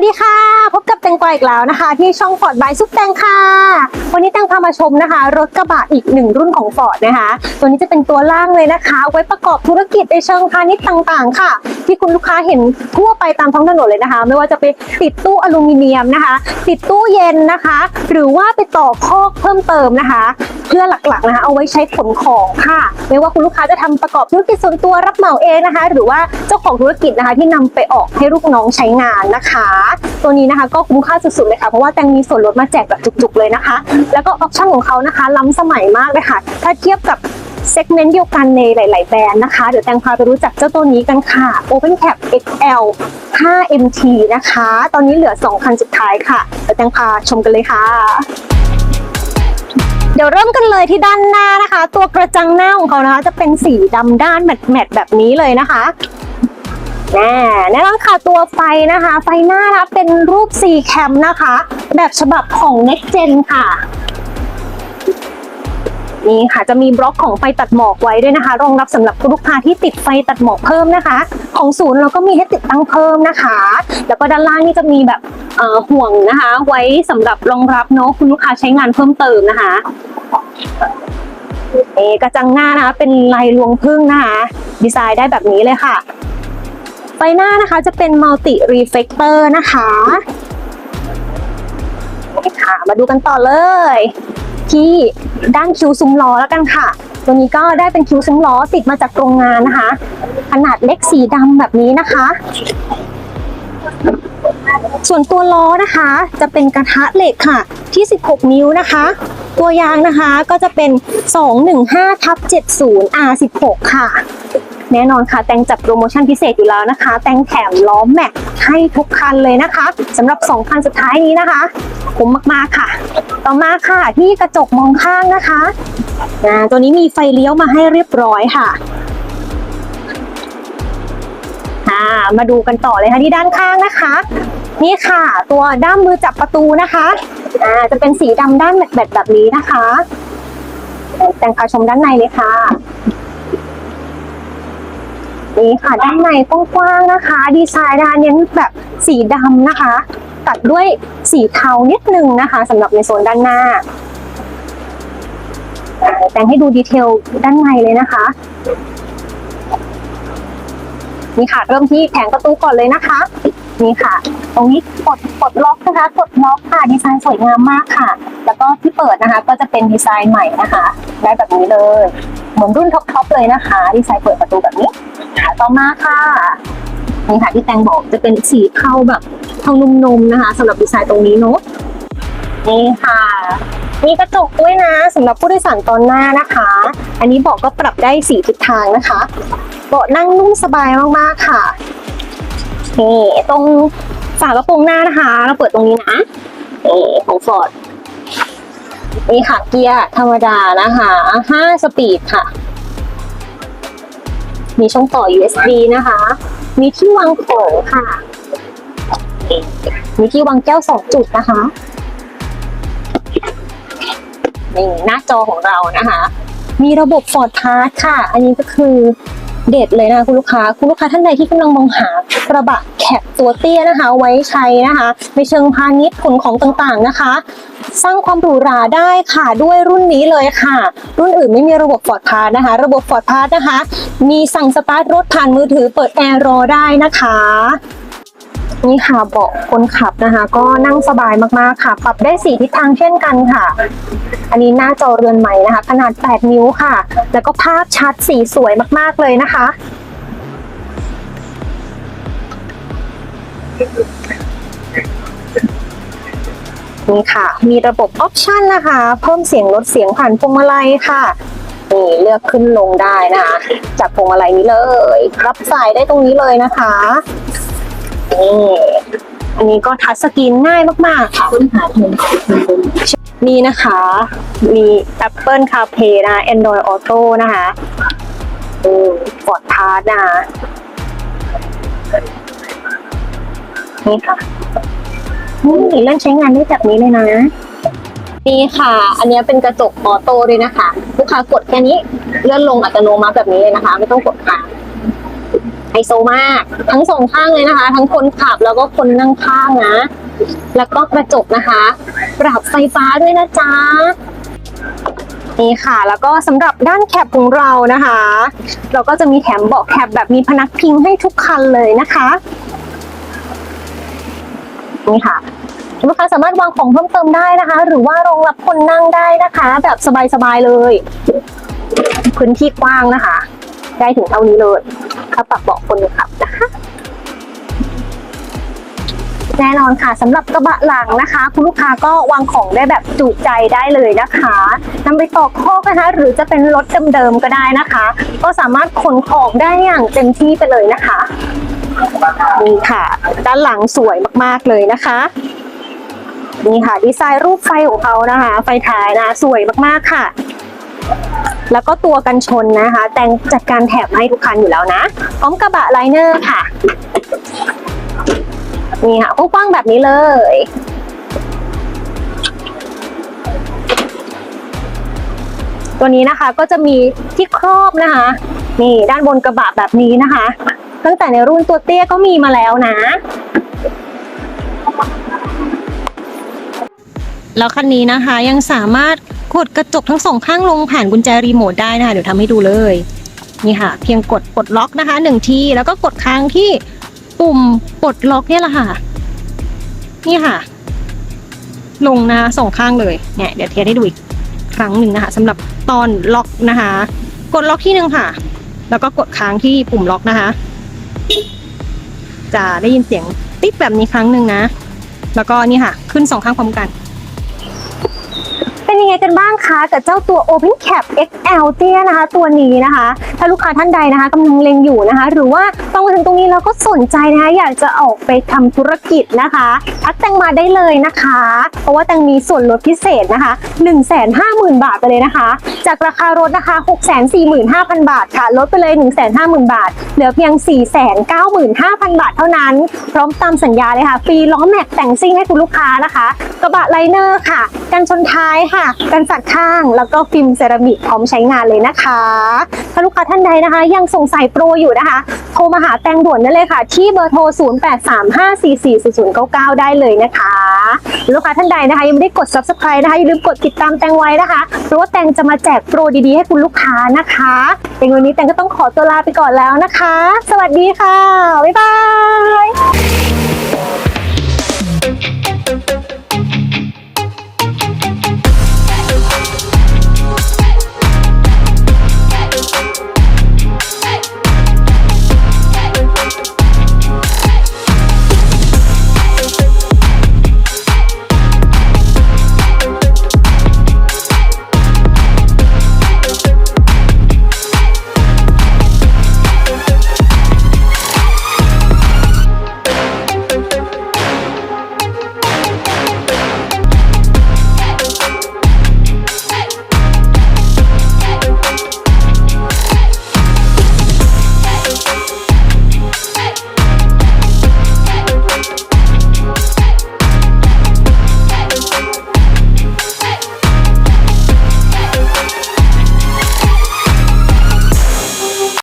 วัสดีค่ะ งกวาอีกแล้วนะคะ ที่ช่องฟอร์ดบายซุปแตงค่ะ วันนี้แตงพามาชมนะคะ รถกระบะอีกหนึ่งรุ่นของฟอร์ดนะคะ ตัวนี้จะเป็นตัวล่างเลยนะคะ ไว้ประกอบธุรกิจในเชิงพาณิชย์ต่างๆ ค่ะ ที่คุณลูกค้าเห็นทั่วไปตามท้องถนนเลยนะคะ ไม่ว่าจะไปติดตู้อลูมิเนียมนะคะ ติดตู้เย็นนะคะ หรือว่าไปต่อคอกเพิ่มเติมนะคะ เพื่อหลักๆนะคะเอาไว้ใช้ขนของค่ะ ไม่ว่าคุณลูกค้าจะทำประกอบธุรกิจส่วนตัวรับเหมาเองนะคะ หรือว่าเจ้าของธุรกิจนะคะที่นำไปออกให้ลูกน้องใช้งานนะคะ ตัวนี้นะคะก็คุ้มค่าสุดๆเลยค่ะเพราะว่าแตงมีส่วนลดมาแจกแบบจุกๆเลยนะคะ แล้วก็ออปชั่นของเขานะคะ ล้ำสมัยมากเลยค่ะ ถ้าเทียบกับเซกเมนต์เดียวกันในหลาย ๆ แบรนด์นะคะ เดี๋ยวแตงพาไปรู้จักเจ้าตัวนี้กันค่ะ Open Cap XL 5MT นะคะ ตอนนี้เหลือ 2 คันสุดท้ายค่ะ เดี๋ยวแตงพาชมกันเลยค่ะเดี๋ยวเริ่มกันเลยที่ด้านหน้านะคะ ตัวกระจังหน้าของเขานะคะ จะเป็นสีดำด้านแมตแมตแบบนี้เลยนะคะ แน่แน่นอนค่ะตัวไฟนะคะ ไฟหน้านะคะเป็นรูป C cam นะคะ แบบฉบับของ Next Gen ค่ะ นี่ค่ะจะมีบล็อกของไฟตัดหมอกไว้ด้วยนะคะ รองรับสำหรับลูกค้าที่ติดไฟตัดหมอกเพิ่มนะคะ ของศูนย์เราก็มีให้ติดตั้งเพิ่มนะคะ แล้วก็ด้านล่างนี่จะมีแบบห่วงนะคะ ไว้สำหรับรองรับเนาะคุณลูกค้าใช้งานเพิ่มเติมนะคะเอกระจังหน้านะคะเป็นลายรวงพึ่งนะคะ ดีไซน์ได้แบบนี้เลยค่ะ ไฟหน้านะคะจะเป็นมัลติรีเฟ c เตอร์นะคะค่ะมาดูกันต่อเลย ที่ด้านคิ้วซุ้มล้อแล้วกันค่ะ ตัวนี้ก็ได้เป็นคิ้วซุ้มล้อติดมาจากโรงงานนะคะ ขนาดเล็กสีดำแบบนี้นะคะ ส่วนตัวล้อนะคะ จะเป็นกระทะเหล็กค่ะ ที่ 16 นิ้วนะคะ ตัวยางนะคะก็จะเป็น 215ทับ70 R16 ค่ะ แน่นอนค่ะ แตงจัดโปรโมชั่นพิเศษอยู่แล้วนะคะ แตงแถมล้อมแม็กให้ทุกคันเลยนะคะสำหรับ2คันสุดท้ายนี้นะคะคุ้มมากๆค่ะ ต่อมาค่ะที่กระจกมองข้างนะคะอ่าตัวนี้มีไฟเลี้ยวมาให้เรียบร้อยค่ะอ่ามาดูกันต่อเลยค่ะที่ด้านข้างนะคะ นี่ค่ะตัวด้ามมือจับประตูนะคะอ่าจะเป็นสีดำด้านแบตแบบนี้นะคะ แต่งพาชมด้านในเลยค่ะ นี่ค่ะ ด้านในกว้างๆนะคะ ดีไซน์นะคะเน้นแบบสีดำนะคะ ตัดด้วยสีเทานิดนึงนะคะสำหรับในโซนด้านหน้า แต่งให้ดูดีเทลด้านในเลยนะคะนี่ค่ะ เริ่มที่แผงประตูก่อนเลยนะคะนี่ค่ะ ตรงนี้กดกดล็อกนะคะ กดล็อกค่ะ ดีไซน์สวยงามมากค่ะ แล้วก็ที่เปิดนะคะ ก็จะเป็นดีไซน์ใหม่นะคะ ได้แบบนี้เลย เหมือนรุ่นท็อปๆเลยนะคะ ดีไซน์เปิดประตูแบบนี้ ต่อมาค่ะนี่ค่ะที่แตงบอกจะเป็นสีเทาแบบเทานุ่มๆนะคะสำหรับดีไซน์ตรงนี้เนาะนี่ค่ะ มีกระจกด้วยนะสำหรับผู้โดยสารตอนหน้านะคะ อันนี้เบอกก็ปรับได้สีทิศทางนะคะเบาะนั่งนุ่มสบายมากๆค่ะนี่ตรงฝากระโปรงหน้านะคะ เราเปิดตรงนี้นะนี่ของฟอร์ดนี่ค่ะเกียร์ธรรมดานะคะ5สปีดค่ะ มีช่องต่อ USB นะคะ มีที่วางของค่ะ มีที่วางแก้วสองจุดนะคะนี่หน้าจอของเรานะคะ มีระบบ Ford Pass ค่ะ อันนี้ก็คือเด็ดเลยนะคุณลูกค้า คุณลูกค้าท่านใดที่กำลังมองหากระบะแคปตัวเตี้ยนะคะ ไว้ใช้นะคะ ในเชิงพาณิชย์ขนของต่างๆนะคะ สร้างความหรูหราได้ค่ะด้วยรุ่นนี้เลยค่ะ รุ่นอื่นไม่มีระบบ Ford Pass นะคะ ระบบ Ford Pass นะคะ มีสั่งสตาร์ทรถผ่านมือถือเปิดแอร์รอได้นะคะ นี่ค่ะเบาะคนขับนะคะ ก็นั่งสบายมากๆค่ะ ปรับได้สี่ทิศทางเช่นกันค่ะ อันนี้หน้าจอเรือนใหม่นะคะ ขนาด 8 นิ้วค่ะ แล้วก็ภาพชัดสีสวยมากๆเลยนะคะนี่ค่ะ มีระบบออปชันนะคะ เพิ่มเสียงลดเสียงผ่านพวงมาลัยค่ะ นี่เลือกขึ้นลงได้นะคะ จากพวงมาลัยนี้เลย รับสายได้ตรงนี้เลยนะคะนี่อันนี้ก็ทัชสกรีนง่ายมากๆค่ะค้นหาเพลงมีนะคะ มี Apple CarPlay นะ Android Auto นะคะอืม Ford Pass นะคะนี่ค่ะนี่เล่นใช้งานได้แบบนี้เลยนะ นี่ค่ะ อันนี้เป็นกระจกออโต้ด้วยนะคะ ลูกค้ากดแค่นี้เลื่อนลงอัตโนมัติแบบนี้เลยนะคะ ไม่ต้องกดค้างไอโซมาก ทั้งสองข้างเลยนะคะ ทั้งคนขับแล้วก็คนนั่งข้างนะ แล้วก็กระจกนะคะ ปรับไฟฟ้าด้วยนะจ๊ะนี่ค่ะ แล้วก็สำหรับด้านแคปของเรานะคะ เราก็จะมีแถมเบาะแคปแบบมีพนักพิงให้ทุกคันเลยนะคะนี่ค่ะ ลูกค้าสามารถวางของเพิ่มเติมได้นะคะ หรือว่ารองรับคนนั่งได้นะคะ แบบสบายๆเลย พื้นที่กว้างนะคะ ได้ถึงเท่านี้เลยถ้าปรับเบาะคนขับนะคะแน่นอนค่ะสำหรับกระบะหลังนะคะ คุณลูกค้าก็วางของได้แบบจุใจได้เลยนะคะนำไปต่อข้อกนะคะ หรือจะเป็นรถเดิมๆก็ได้นะคะ ก็สามารถขนของได้อย่างเต็มที่ไปเลยนะคะนี่ค่ะ ด้านหลังสวยมากๆเลยนะคะ นี่ค่ะ ดีไซน์รูปไฟของเขานะคะ ไฟท้ายนะสวยมากๆค่ะ แล้วก็ตัวกันชนนะคะ แต่งจัดการแถบให้ทุกคันอยู่แล้วนะ พร้อมกระบะไลเนอร์ค่ะ นี่ค่ะกว้างแบบนี้เลยตัวนี้นะคะก็จะมีที่ครอบนะคะ นี่ด้านบนกระบะแบบนี้นะคะ ตั้งแต่ในรุ่นตัวเตี้ยก็มีมาแล้วนะ แล้วคันนี้นะคะยังสามารถกดกระจกทั้งสองข้างลงผ่านกุญแจรีโมทได้นะคะเดี๋ยวทำให้ดูเลยนี่ค่ะ เพียงกดปลดล็อกนะคะหนึ่งทีแล้วก็กดค้างที่ปุ่มปลดล็อกเนี่ยแหละค่ะ นี่ค่ะ ลงนะคะสองข้างเลยเนี่ยเดี๋ยวเทสให้ดูอีกครั้งหนึ่งนะคะสำหรับตอนล็อกนะคะ กดล็อกที่หนึ่งค่ะ แล้วก็กดค้างที่ปุ่มล็อกนะคะ จะได้ยินเสียงติ๊บแบบนี้ครั้งหนึ่งนะ แล้วก็นี่ค่ะ ขึ้นสองข้างพร้อมกันเป็น ยังไงกันบ้างคะกับเจ้าตัว Open Cap XL เตี้ยนะคะ ตัวนี้นะคะ ถ้าลูกค้าท่านใดนะคะกำลังเล็งอยู่นะคะ หรือว่าต้องมาถึงตรงนี้แล้วก็สนใจนะคะอยากจะออกไปทำธุรกิจนะคะทักแตงมาได้เลยนะคะ เพราะว่าแตงมีส่วนลดพิเศษนะคะ150,000 บาทไปเลยนะคะ จากราคารถนะคะ 645,000 บาทค่ะ ลดไปเลย 150,000 บาท เหลือเพียง 495,000 บาทเท่านั้น พร้อมตามสัญญาเลยค่ะ ฟรีล้อแม็กแต่งซิ่งให้คุณลูกค้านะคะ กระบะไลเนอร์ค่ะ กันชนท้ายค่ะ กันสัดข้าง แล้วก็ฟิล์มเซรามิกพร้อมใช้งานเลยนะคะ ถ้าลูกค้าท่านใดนะคะ ยังสงสัยโปรอยู่นะคะ โทรมาหาแตงด่วนได้เลยค่ะ ที่เบอร์โทร 0835440099 ได้เลยนะคะลูกค้าท่านใดนะคะ ยังไม่ได้กด subscribe นะคะอย่าลืมกดติดตามแตงไว้นะคะเพราะว่าแตงจะมาแจกโปรดีๆ ให้คุณลูกค้านะคะเป็นวันนี้แตงก็ต้องขอตัวลาไปก่อนแล้วนะคะ สวัสดีค่ะบ๊ายบาย